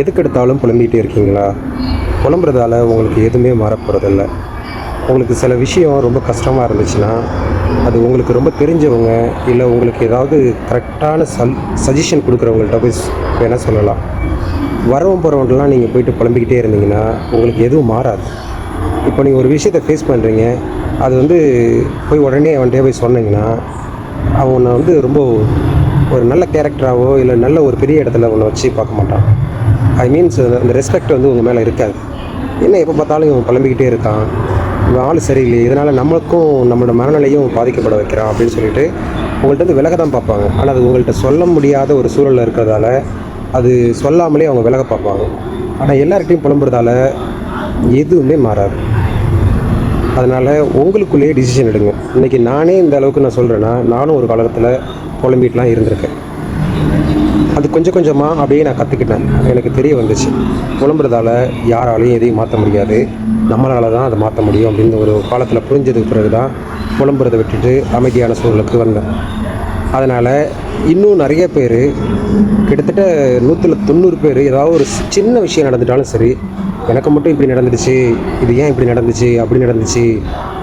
எதுக்கெடுத்தாலும் புலம்பிகிட்டே இருக்கீங்களா? புலம்புறதால உங்களுக்கு எதுவுமே மாறப்போகிறதில்ல உங்களுக்கு சில விஷயம் ரொம்ப கஷ்டமாக இருந்துச்சுன்னா அது உங்களுக்கு ரொம்ப தெரிஞ்சவங்க இல்லை உங்களுக்கு ஏதாவது கரெக்டான சல் சஜஷன் கொடுக்குறவங்கள்ட்ட போய் வேணால் சொல்லலாம். வரவும் போகிறவங்களாம் நீங்கள் போயிட்டு புலம்பிக்கிட்டே இருந்தீங்கன்னா உங்களுக்கு எதுவும் மாறாது. இப்போ நீங்கள் ஒரு விஷயத்தை ஃபேஸ் பண்ணுறீங்க அது வந்து போய் உடனே அவன்கிட்ட போய் சொன்னீங்கன்னா அவனை வந்து ரொம்ப ஒரு நல்ல கேரக்டராகவோ இல்லை நல்ல ஒரு பெரிய இடத்துல உன்னை வச்சு பார்க்க மாட்டான். ஐ மீன்ஸ் அந்த ரெஸ்பெக்ட் வந்து உங்கள் மேலே இருக்காது. என்ன எப்போ பார்த்தாலும் இவன் புலம்பிக்கிட்டே இருக்கான். இவன் ஆள் சரியில்லை இதனால் நம்மளுக்கும் நம்மளோட மனநிலையும் பாதிக்கப்பட வைக்கிறான் அப்படின்னு சொல்லிட்டு உங்கள்கிட்ட வந்து விலக தான் பார்ப்பாங்க. ஆனால் அது உங்கள்கிட்ட சொல்ல முடியாத ஒரு சூழலில் இருக்கிறதால அது சொல்லாமலே அவங்க விலக பார்ப்பாங்க. ஆனால் எல்லார்கிட்டையும் புலம்புறதால எதுவுமே மாறாது. அதனால் உங்களுக்குள்ளேயே டிசிஷன் எடுங்க. இன்றைக்கி நானே இந்த அளவுக்கு நான் சொல்கிறேன்னா நானும் ஒரு காலத்தில் புலம்பிட்டுலாம் இருந்திருக்கேன். அது கொஞ்சம் கொஞ்சமாக அப்படியே நான் கற்றுக்கிட்டேன் எனக்கு தெரிய வந்துச்சு. புலம்புறதால யாராலையும் எதையும் மாற்ற முடியாது. நம்மளால தான் அதை மாற்ற முடியும் அப்படின்னு ஒரு காலத்தில் புரிஞ்சதுக்கு பிறகு தான் புலம்புறதை விட்டுட்டு அமைதியான சூழலுக்கு வந்தேன். அதனால் இன்னும் நிறைய பேர் கிட்டத்தட்ட நூற்றில் தொண்ணூறு பேர் ஏதாவது ஒரு சின்ன விஷயம் நடந்துட்டாலும் சரி எனக்கு மட்டும் இப்படி நடந்துடுச்சு இது ஏன் இப்படி நடந்துச்சு அப்படி நடந்துச்சு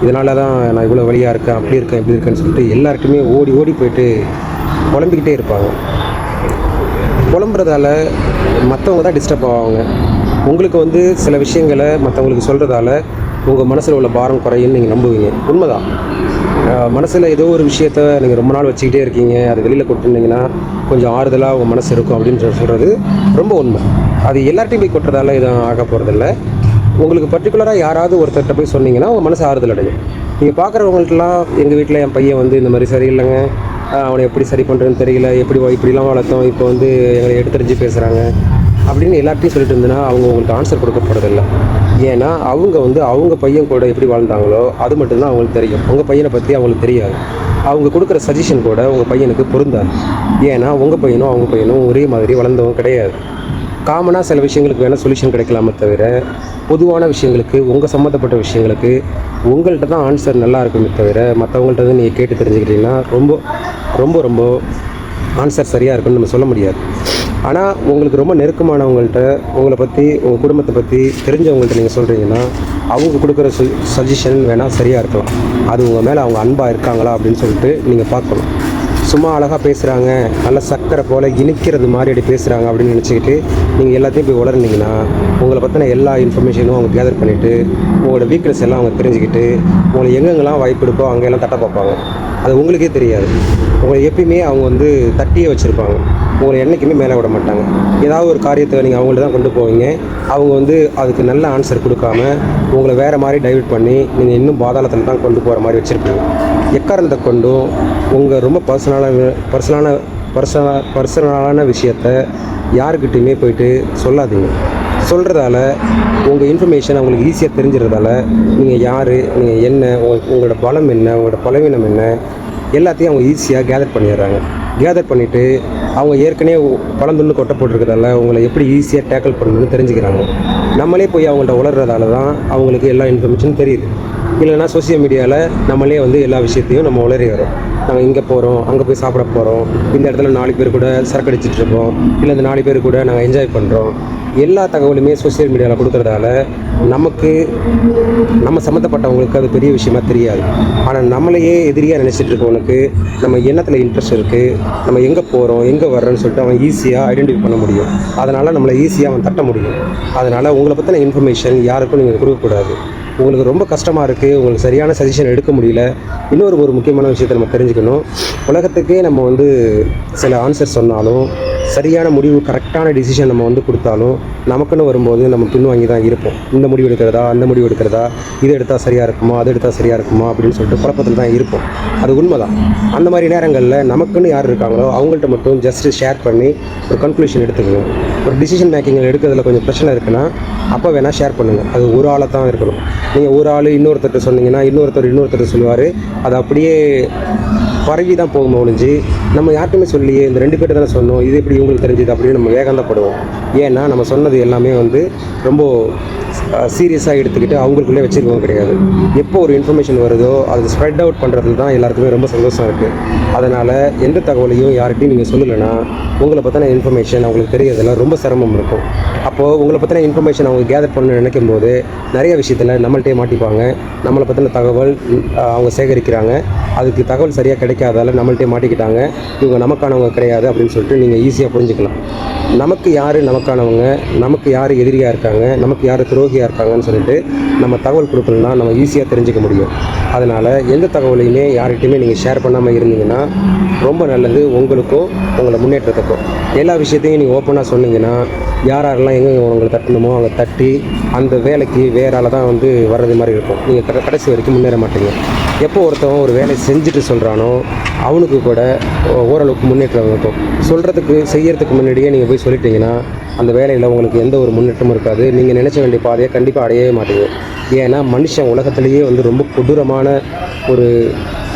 இதனால தான் நான் இவ்வளோ வழியாக இருக்கேன் அப்படி இருக்கேன் இப்படி இருக்கேன்னு சொல்லிட்டு எல்லாருக்குமே ஓடி ஓடி போயிட்டு குழம்பிக்கிட்டே இருப்பாங்க. புலம்புறதால மற்றவங்க தான் டிஸ்டர்ப் ஆவாங்க. உங்களுக்கு வந்து சில விஷயங்களை மற்றவங்களுக்கு சொல்கிறதால உங்கள் மனசில் உள்ள பாரம் குறையுன்னு நீங்கள் நம்புவீங்க. உண்மைதான். மனசில் ஏதோ ஒரு விஷயத்த நீங்கள் ரொம்ப நாள் வச்சுக்கிட்டே இருக்கீங்க. அது வெளியில் கொட்டுனீங்கன்னா கொஞ்சம் ஆறுதலாக உங்கள் மனசு இருக்கும் அப்படின்னு சொல்கிறது ரொம்ப உண்மை. அது எல்லார்ட்டையும் போய் கொட்டுறதால எதுவும் ஆக போகிறதில்ல உங்களுக்கு பர்டிகுலராக யாராவது ஒருத்தர்கிட்ட போய் சொன்னீங்கன்னா உங்கள் மனசு ஆறுதல் அடையும். நீங்கள் பார்க்குறவங்கள்ட்டலாம் எங்கள் வீட்டில் என் பையன் வந்து இந்த மாதிரி சரியில்லைங்க. அவனை எப்படி சரி பண்ணுறதுன்னு தெரியல எப்படி இப்படிலாம் வளர்த்தோம் இப்போ வந்து எங்களை எடுத்தறிஞ்சு பேசுகிறாங்க அப்படின்னு எல்லாத்தையும் சொல்லிட்டு இருந்தேன்னா அவங்க உங்களுக்கு ஆன்சர் கொடுக்க போகிறதில்ல ஏன்னா அவங்க வந்து அவங்க பையன் கூட எப்படி வாழ்ந்தாங்களோ அது மட்டும்தான் அவங்களுக்கு தெரியும். உங்கள் பையனை பற்றி அவங்களுக்கு தெரியாது. அவங்க கொடுக்குற சஜஷன் கூட உங்கள் பையனுக்கு பொருந்தாது. ஏன்னா உங்கள் பையனும் அவங்க பையனும் ஒரே மாதிரி வளர்ந்தவங்க கிடையாது. காமனாக சில விஷயங்களுக்கு வேணால் சொல்யூஷன் கிடைக்கலாமே தவிர பொதுவான விஷயங்களுக்கு உங்கள் சம்மந்தப்பட்ட விஷயங்களுக்கு உங்கள்கிட்ட தான் ஆன்சர் நல்லா இருக்குமே தவிர மற்றவங்கள்ட்ட வந்து நீங்கள் கேட்டு தெரிஞ்சுக்கிட்டீங்கன்னா ரொம்ப ரொம்ப ரொம்ப ஆன்சர் சரியாக இருக்குன்னு நம்ம சொல்ல முடியாது. ஆனால் உங்களுக்கு ரொம்ப நெருக்கமானவங்கள்ட்ட உங்களை பற்றி உங்கள் குடும்பத்தை பற்றி தெரிஞ்சவங்கள்ட்ட நீங்கள் சொல்கிறீங்கன்னா அவங்க கொடுக்குற சு சஜஷன் வேணால் சரியாக இருக்கலாம். அது உங்கள் மேலே அவங்க அன்பாக இருக்காங்களா அப்படின்னு சொல்லிட்டு நீங்கள் பார்க்கணும். சும்மா அழகாக பேசுகிறாங்க நல்ல சக்கரை போல் இனிக்கிறது மாதிரி அப்படி பேசுகிறாங்க அப்படின்னு நினச்சிக்கிட்டு நீங்கள் எல்லாத்தையும் போய் உளர்ந்தீங்கன்னா உங்களை பற்றின எல்லா இன்ஃபர்மேஷனும் அவங்க கேதர் பண்ணிவிட்டு உங்களோட வீக்னஸ் எல்லாம் அவங்க தெரிஞ்சுக்கிட்டு உங்களை எங்கெங்கெல்லாம் வாய்ப்பு எடுப்போ அங்கெல்லாம் தட்ட பார்ப்பாங்க. அது உங்களுக்கே தெரியாது. உங்களை எப்பயுமே அவங்க வந்து தட்டியே வச்சுருப்பாங்க. உங்களை என்றைக்குமே மேலே விட மாட்டாங்க. ஏதாவது ஒரு காரியத்தை நீங்கள் அவங்கள்ட்ட தான் கொண்டு போவீங்க. அவங்க வந்து அதுக்கு நல்ல ஆன்சர் கொடுக்காம உங்களை வேறு மாதிரி டைவர்ட் பண்ணி நீங்கள் இன்னும் பாதாளத்தில் தான் கொண்டு போகிற மாதிரி வச்சுருப்பீங்க. எக்காரணத்தை கொண்டும் உங்கள் ரொம்ப பர்சனலான பர்சனலான பர்சனலாக பர்சனலான விஷயத்த யாருக்கிட்டையுமே போயிட்டு சொல்லாதீங்க. சொல்கிறதால உங்கள் இன்ஃபர்மேஷன் அவங்களுக்கு ஈஸியாக தெரிஞ்சிடுறதால நீங்கள் யார் நீங்கள் என்ன உங்களோட பலம் என்ன உங்களோட பலவீனம் என்ன எல்லாத்தையும் அவங்க ஈஸியாக கேதர் பண்ணிடுறாங்க. கேதர் பண்ணிவிட்டு அவங்க ஏற்கனவே பழந்துண்டு கொட்டை போட்டிருக்கிறதால உங்களை எப்படி ஈஸியாக டேக்கிள் பண்ணணும்னு தெரிஞ்சுக்கிறாங்க. நம்மளே போய் அவங்கள்ட்ட உளர்றதால தான் அவங்களுக்கு எல்லா இன்ஃபர்மேஷனும் தெரியுது. இல்லைன்னா சோஷியல் மீடியாவில் நம்மளே வந்து எல்லா விஷயத்தையும் நம்ம உளறி வரோம் நாங்கள் இங்கே போகிறோம் அங்கே போய் சாப்பிட போகிறோம் இந்த இடத்துல நாலு பேர் கூட சரக்கு அடிச்சிட்டு இருக்கோம் இல்லை இந்த நாலு பேர் கூட நாங்கள் என்ஜாய் பண்ணுறோம் எல்லா தகவலுமே சோஷியல் மீடியாவில் கொடுக்குறதால நமக்கு நம்ம சம்மந்தப்பட்டவங்களுக்கு அது பெரிய விஷயமா தெரியாது. ஆனால் நம்மளையே எதிரியாக நினச்சிட்டு இருக்கவனுக்கு நம்ம எண்ணத்தில் இன்ட்ரெஸ்ட் இருக்குது நம்ம எங்கே போகிறோம் எங்கே வர்றோன்னு சொல்லிட்டு அவன் ஈஸியாக ஐடென்டிஃபை பண்ண முடியும். அதனால் நம்மளை ஈஸியாக அவன் தட்ட முடியும். அதனால் உங்களை பற்றின இன்ஃபர்மேஷன் யாருக்கும் நீங்கள் கொடுக்கக்கூடாது. உங்களுக்கு ரொம்ப கஷ்டமாக இருக்குது உங்களுக்கு சரியான சஜஷன் எடுக்க முடியல. இன்னொரு ஒரு முக்கியமான விஷயத்தை நம்ம தெரிஞ்சுக்கணும். உலகத்துக்கே நம்ம வந்து சில ஆன்சர் சொன்னாலும் சரியான முடிவு கரெக்டான டிசிஷன் நம்ம வந்து கொடுத்தாலும் நமக்குன்னு வரும்போது நம்ம பின்வாங்கி தான் இருப்போம். இந்த முடிவு எடுக்கிறதா? அந்த முடிவு எடுக்கிறதா? இது எடுத்தால் சரியாக இருக்குமா? அது எடுத்தால் சரியாக இருக்குமா? அப்படின்னு சொல்லிட்டு குழப்பத்தில் தான் இருப்போம். அது உண்மைதான். அந்த மாதிரி நேரங்களில் நமக்குன்னு யார் இருக்காங்களோ அவங்கள்ட்ட மட்டும் ஜஸ்ட் ஷேர் பண்ணி ஒரு கன்க்ளூஷன் எடுத்துக்கணும். ஒரு டிசிஷன் மேக்கிங்கில் எடுக்கிறதுல கொஞ்சம் பிரச்சனை இருக்குன்னா அப்போ வேணால் ஷேர் பண்ணுங்கள் அது ஒரு ஆளாக தான் இருக்கணும். நீங்கள் ஒரு ஆள் இன்னொருத்தர்கிட்ட சொன்னீங்கன்னா இன்னொருத்தர் இன்னொருத்தர் சொல்லுவார். அது அப்படியே பரவி தான் போகும் ஒழிஞ்சு நம்ம யார்ட்டுமே சொல்லியே இந்த ரெண்டு பேர்ட்ட தானே சொன்னோம் இது எப்படி இவங்களுக்கு தெரிஞ்சது அப்படின்னு நம்ம வேகந்தப்படுவோம். ஏன்னா நம்ம சொன்னது எல்லாமே வந்து ரொம்ப சீரியஸாக எடுத்துக்கிட்டு அவங்களுக்குள்ளே வச்சுருக்கவும் கிடையாது. எப்போ ஒரு இன்ஃபர்மேஷன் வருதோ அது ஸ்ப்ரெட் அவுட் பண்ணுறது தான் எல்லாருக்குமே ரொம்ப சந்தோஷம் இருக்குது அதனால் எந்த தகவலையும் யார்கிட்டையும் நீங்கள் சொல்லலைன்னா உங்களை பற்றின இன்ஃபர்மேஷன் அவங்களுக்கு தெரியறதெல்லாம் ரொம்ப சிரமம் இருக்கும். அப்போது உங்களை பற்றின இன்ஃபர்மேஷன் அவங்க கேதர் பண்ண நினைக்கும் போது நிறைய விஷயத்தில் நம்மள்ட்டே மாட்டிப்பாங்க. நம்மளை பற்றின தகவல் அவங்க சேகரிக்கிறாங்க. அதுக்கு தகவல் சரியாக கிடைக்காதால நம்மள்ட்டே மாட்டிக்கிட்டாங்க. இவங்க நமக்கானவங்க கிடையாது அப்படின்னு சொல்லிட்டு நீங்கள் ஈஸியாக புரிஞ்சுக்கலாம். நமக்கு யார் நமக்கானவங்க? நமக்கு யார் எதிரியாக இருக்காங்க? நமக்கு யார் துரோகியாக இருக்காங்கன்னு சொல்லிட்டு நம்ம தகவல் கொடுக்கணும்னா நம்ம ஈஸியாக தெரிஞ்சுக்க முடியும். அதனால் எந்த தகவலையுமே யார்கிட்டையுமே நீங்கள் ஷேர் பண்ணாமல் இருந்தீங்கன்னா ரொம்ப நல்லது உங்களுக்கும் உங்களை முன்னேற்றத்துக்கும். எல்லா விஷயத்தையும் நீங்கள் ஓப்பனாக சொன்னீங்கன்னா யார் யாரெல்லாம் எங்கே உங்களை தட்டணுமோ அவங்க தட்டி அந்த வேலைக்கு வேறால தான் வந்து வர்றது மாதிரி இருக்கும். நீங்கள் கடைசி வரைக்கும் முன்னேற மாட்டீங்க. எப்போ ஒருத்தவன் ஒரு வேலையை செஞ்சுட்டு சொல்கிறானோ அவனுக்கு கூட ஓரளவுக்கு முன்னேற்றம் இருக்கும். சொல்கிறதுக்கு செய்கிறதுக்கு முன்னாடியே நீங்கள் போய் சொல்லிட்டீங்கன்னா அந்த வேலையில் உங்களுக்கு எந்த ஒரு முன்னேற்றமும் இருக்காது. நீங்கள் நினச்ச வேண்டிய பாதையை கண்டிப்பாக அடையவே மாட்டீங்க. ஏன்னா மனுஷன் உலகத்திலேயே வந்து ரொம்ப கொடூரமான ஒரு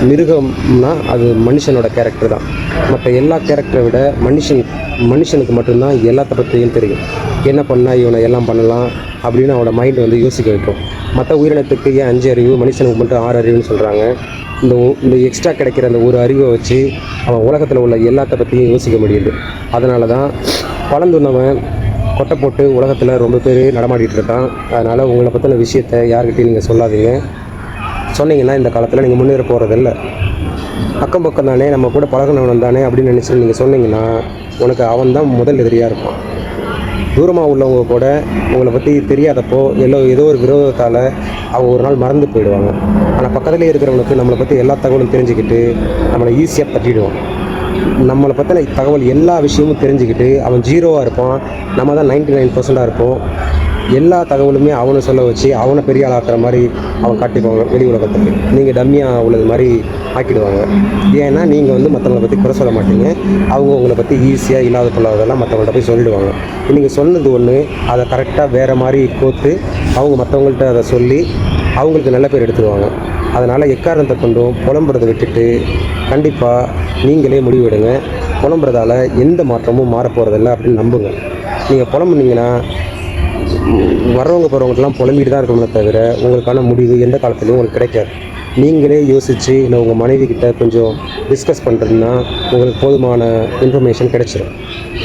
மிருகம்னா அது மனுஷனோட கேரக்டர் தான். மற்ற எல்லா கேரக்டரை விட மனுஷன் மனுஷனுக்கு மட்டும்தான் எல்லாத்த பற்றியும் தெரியும். என்ன பண்ணால் இவனை எல்லாம் பண்ணலாம் அப்படின்னு அவனோட மைண்ட் வந்து யோசிக்க வைக்கும். மற்ற உயிரினத்துக்கு ஏன் அஞ்சு அறிவு மனுஷனுக்கு மட்டும் ஆறு அறிவுன்னு சொல்கிறாங்க இந்த இந்த எக்ஸ்ட்ரா கிடைக்கிற அந்த ஒரு அறிவை வச்சு அவன் உலகத்தில் உள்ள எல்லாத்த பற்றியும் யோசிக்க முடியுது. அதனால தான் பழந்துண்ணவன் கொட்டை போட்டு உலகத்தில் ரொம்ப பேர் நடமாடிட்டு இருக்கான். அதனால் உங்களை பற்றின விஷயத்த யார்கிட்டையும் நீங்கள் சொல்லாதீங்க. சொன்னீங்கன்னா இந்த காலத்தில் நீங்கள் முன்னேற போகிறதில்ல அக்கம் பக்கம் தானே நம்ம கூட பழகினவன் தானே அப்படின்னு நினச்சி நீங்கள் சொன்னீங்கன்னா உனக்கு அவன் தான் முதல் எதிரியாக இருப்பான். தூரமாக உள்ளவங்க கூட உங்களை பற்றி தெரியாதப்போ எல்லோ ஏதோ ஒரு விரோதத்தால் அவங்க ஒரு நாள் மறந்து போயிடுவாங்க. ஆனால் பக்கத்துலேயே இருக்கிறவங்களுக்கு நம்மளை பற்றி எல்லா தகவலும் தெரிஞ்சுக்கிட்டு நம்மளை ஈஸியாக தட்டிடுவான் நம்மளை பற்றின தகவல் எல்லா விஷயமும் தெரிஞ்சுக்கிட்டு அவன் ஜீரோவாக இருப்பான். நம்ம தான் நைன்டி நைன் பர்சண்ட்டாக இருப்போம். எல்லா தகவலுமே அவனை சொல்ல வச்சு அவனை பெரிய ஆளாக்குற மாதிரி அவன் காட்டிப்பாங்க வெளி உலகத்துக்கு. நீங்கள் டம்மியாக உள்ளது மாதிரி ஆக்கிடுவாங்க. ஏன்னா நீங்கள் வந்து மற்றவங்களை பற்றி குறை சொல்ல மாட்டீங்க. அவங்க உங்களை பற்றி ஈஸியாக இல்லாத பொல்லாததெல்லாம் மற்றவங்கள்ட்ட போய் சொல்லிடுவாங்க. நீங்கள் சொன்னது ஒன்று அதை கரெக்டாக வேறு மாதிரி கோத்து அவங்க மற்றவங்கள்ட்ட அதை சொல்லி அவங்களுக்கு நல்ல பேர் எடுத்துடுவாங்க. அதனால் எக்காரணத்தை கொண்டும் புலம்புறதை விட்டுட்டு கண்டிப்பாக நீங்களே முடிவெடுங்க. புலம்புறதால எந்த மாற்றமும் மாறப்போகிறதில்ல அப்படின்னு நம்புங்க. நீங்கள் புலம்புனீங்கன்னா வர்றவங்க போகிறவங்கலாம் புலம்பிட்டு தான் இருக்கணுமே தவிர உங்களுக்கான முடிவு எந்த காலத்துலையும் உங்களுக்கு கிடைக்காது. நீங்களே யோசித்து இல்லை உங்கள் மனைவி கிட்ட கொஞ்சம் டிஸ்கஸ் பண்ணுறதுன்னா உங்களுக்கு போதுமான இன்ஃபர்மேஷன் கிடைச்சிடும்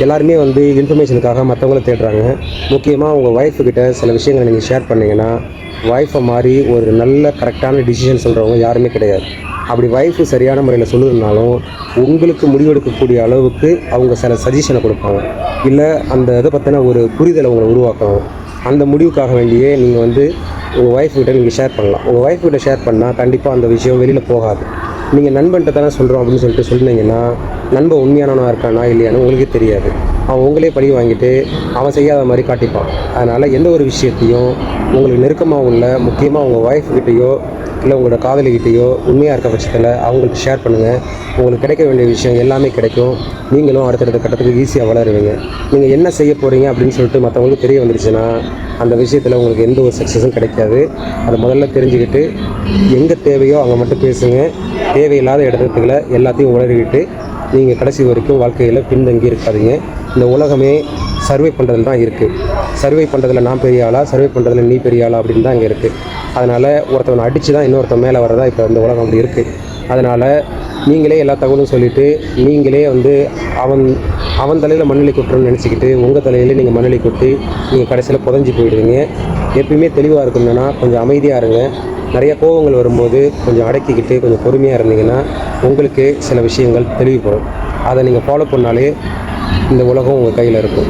எல்லாருமே வந்து இன்ஃபர்மேஷனுக்காக மற்றவங்கள தேடுறாங்க. முக்கியமாக உங்கள் ஒய்ஃபுக்கிட்ட சில விஷயங்களை நீங்கள் ஷேர் பண்ணீங்கன்னா ஒய்ஃபை மாதிரி ஒரு நல்ல கரெக்டான டிசிஷன் சொல்கிறவங்க யாருமே கிடையாது. அப்படி ஒய்ஃபு சரியான முறையில் சொல்லுறதுனாலும் உங்களுக்கு முடிவெடுக்கக்கூடிய அளவுக்கு அவங்க சில சஜஷனை கொடுப்பாங்க. இல்லை அந்த இதை பற்றின ஒரு புரிதலை உங்களை உருவாக்குவாங்க அந்த முடிவுக்காக வேண்டியே நீங்கள் வந்து உங்கள் ஒய்ஃப் கிட்ட நீங்கள் ஷேர் பண்ணலாம். உங்கள் ஒய்ஃப் கிட்ட ஷேர் பண்ணால் கண்டிப்பாக அந்த விஷயம் வெளியில் போகாது. நீங்கள் நண்பன்கிட்ட தானே சொல்கிறோம் அப்படின்னு சொல்லிட்டு சொன்னீங்கன்னா நண்பன் உண்மையானவனாக இருக்கானா இல்லையான்னு உங்களுக்கே தெரியாது. அவன் உங்களே பழி வாங்கிட்டு அவன் செய்யாத மாதிரி காட்டிப்பான். அதனால் எந்த ஒரு விஷயத்தையும் உங்களுக்கு நெருக்கமாக உள்ள முக்கியமாக உங்கள் ஒய்ஃப் கிட்டேயோ இல்லை உங்களோட காதலிக்கிட்டேயோ உண்மையாக இருக்க பட்சத்தில் அவங்களுக்கு ஷேர் பண்ணுங்கள் உங்களுக்கு கிடைக்க வேண்டிய விஷயம் எல்லாமே கிடைக்கும். நீங்களும் அடுத்தடுத்த கட்டத்துக்கு ஈஸியாக வளருவீங்க. நீங்கள் என்ன செய்ய போகிறீங்க அப்படின்னு சொல்லிட்டு மற்றவங்களுக்கு தெரிய வந்துருச்சுன்னா அந்த விஷயத்தில் உங்களுக்கு எந்த ஒரு சக்ஸஸும் கிடைக்காது. அதை முதல்ல தெரிஞ்சுக்கிட்டு எங்கே தேவையோ அங்கே மட்டும் பேசுங்க. தேவையில்லாத இடத்துல எல்லாத்தையும் உளறிக்கிட்டு நீங்கள் கடைசி வரைக்கும் வாழ்க்கையில் பின்தங்கி இருக்காதீங்க. இந்த உலகமே சர்வே பண்ணுறதுல தான் இருக்குது சர்வே பண்ணுறதுல நான் பெரிய ஆளா சர்வே பண்ணுறதுல நீ பெரிய ஆளா அப்படின்னு தான் இங்கே இருக்குது அதனால் ஒருத்தவனை அடித்து தான் இன்னொருத்தன் மேலே வரதா இப்போ இந்த உலகம் அப்படி இருக்குது அதனால் நீங்களே எல்லா தகவலும் சொல்லிவிட்டு நீங்களே வந்து அவன் அவன் தலையில் மண்ணெளி கொட்டுறோம்னு நினச்சிக்கிட்டு உங்கள் தலையில் நீங்கள் மண்ணெளி கொட்டி நீங்கள் கடைசியில் புதஞ்சி போயிடுவீங்க. எப்பயுமே தெளிவாக இருக்கணும்னா கொஞ்சம் அமைதியாக இருங்க. நிறைய கோபங்கள் வரும்போது கொஞ்சம் அடக்கிக்கிட்டு கொஞ்சம் பொறுமையாக இருந்தீங்கன்னா உங்களுக்கு சில விஷயங்கள் தெளிவுபடும். அதை நீங்கள் ஃபாலோ பண்ணாலே இந்த உலகம் உங்கள் கையில் இருக்கும்.